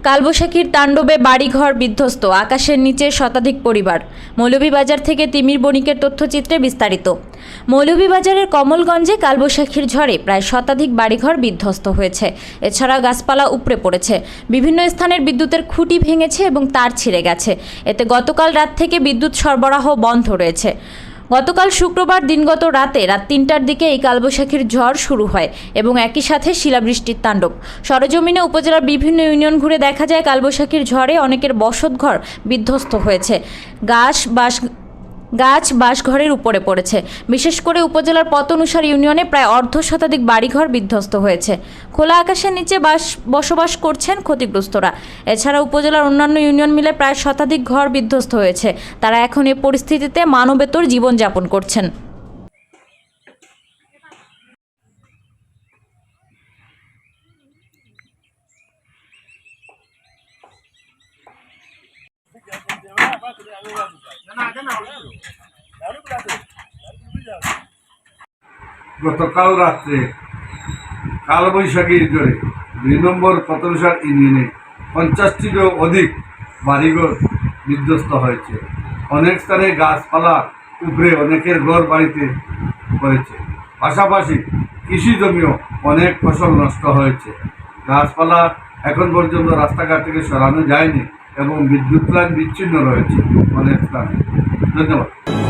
কালবৈশাখীর তাণ্ডবে বাড়িঘর বিধ্বস্ত, আকাশের নিচে শতাধিক পরিবার। মৌলভীবাজার থেকে তিমির বণিকের তথ্যচিত্রে বিস্তারিত। মৌলভীবাজারের কমলগঞ্জে কালবৈশাখীর ঝড়ে প্রায় শতাধিক বাড়িঘর বিধ্বস্ত হয়েছে। এছাড়া গাছপালা উপড়ে পড়েছে। বিভিন্ন স্থানের বিদ্যুতের খুঁটি ভেঙেছে এবং তার ছিঁড়ে গেছে। এতে গতকাল রাত থেকে বিদ্যুৎ সরবরাহ বন্ধ রয়েছে। গতকাল শুক্রবার দিনগত রাতে রাত তিনটার দিকে এই কালবৈশাখীর ঝড় শুরু হয় এবং একই সাথে শিলাবৃষ্টির তাণ্ডব। সরজমিনে উপজেলার বিভিন্ন ইউনিয়ন ঘুরে দেখা যায় কালবৈশাখীর ঝড়ে অনেকের বসতঘর বিধ্বস্ত হয়েছে। গাছ বাস গাছ বাসঘরের উপরে পড়েছে। বিশেষ করে উপজেলার পতনুসার ইউনিয়নে প্রায় অর্ধ শতাধিক বাড়িঘর বিধ্বস্ত হয়েছে। খোলা আকাশের নিচে বাস, বসবাস করছেন ক্ষতিগ্রস্তরা। এছাড়া উপজেলার অন্যান্য ইউনিয়ন মিলে প্রায় শতাধিক ঘর বিধ্বস্ত হয়েছে। তারা এখন এ পরিস্থিতিতে মানবেতর জীবনযাপন করছেন। গতকাল রাত্রে কালবৈশাখীর জোরে দুই নম্বর পতনসার ইউনিয়নে পঞ্চাশটিরও অধিক বাড়িঘর বিধ্বস্ত হয়েছে। অনেক স্থানে গাছপালা উপরে অনেকের ঘর বাড়িতে পড়েছে। পাশাপাশি কৃষি জমিও অনেক ফসল নষ্ট হয়েছে। গাছপালা এখন পর্যন্ত রাস্তাঘাট থেকে সরানো যায়নি। এবং বিদ্যুৎ লাইন বিচ্ছিন্ন রয়েছে অনেক স্থানে। ধন্যবাদ।